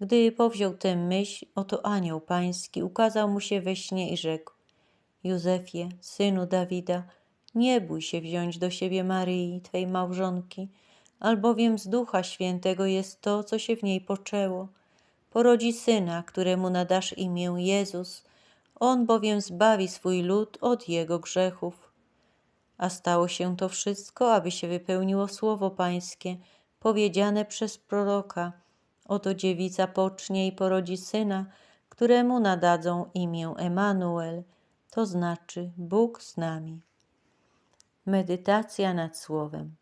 Gdy powziął tę myśl, oto anioł pański ukazał mu się we śnie i rzekł: Józefie, synu Dawida, nie bój się wziąć do siebie Maryi, twej małżonki, albowiem z Ducha Świętego jest to, co się w niej poczęło. Porodzi syna, któremu nadasz imię Jezus, on bowiem zbawi swój lud od jego grzechów. A stało się to wszystko, aby się wypełniło słowo Pańskie, powiedziane przez proroka. Oto dziewica pocznie i porodzi syna, któremu nadadzą imię Emanuel, to znaczy Bóg z nami. Medytacja nad Słowem.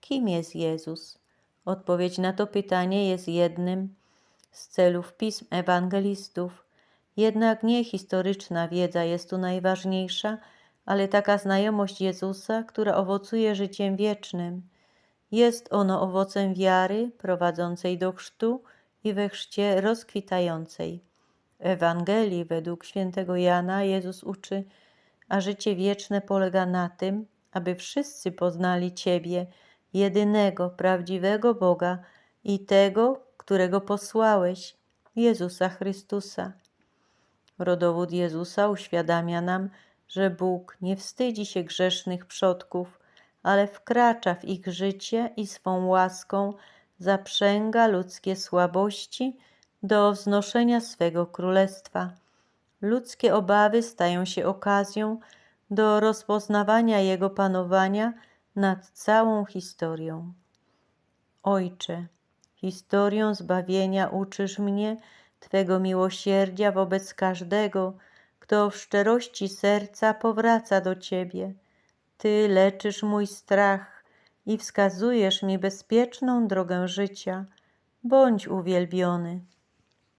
Kim jest Jezus? Odpowiedź na to pytanie jest jednym z celów pism ewangelistów. Jednak nie historyczna wiedza jest tu najważniejsza, ale taka znajomość Jezusa, która owocuje życiem wiecznym. Jest ono owocem wiary prowadzącej do chrztu i we chrzcie rozkwitającej. W Ewangelii według świętego Jana Jezus uczy, a życie wieczne polega na tym, aby wszyscy poznali Ciebie, jedynego, prawdziwego Boga i tego, którego posłałeś, Jezusa Chrystusa. Rodowód Jezusa uświadamia nam, że Bóg nie wstydzi się grzesznych przodków, ale wkracza w ich życie i swą łaską zaprzęga ludzkie słabości do wznoszenia swego królestwa. Ludzkie obawy stają się okazją do rozpoznawania Jego panowania nad całą historią. Ojcze, historią zbawienia uczysz mnie Twego miłosierdzia wobec każdego, kto w szczerości serca powraca do Ciebie. Ty leczysz mój strach i wskazujesz mi bezpieczną drogę życia. Bądź uwielbiony.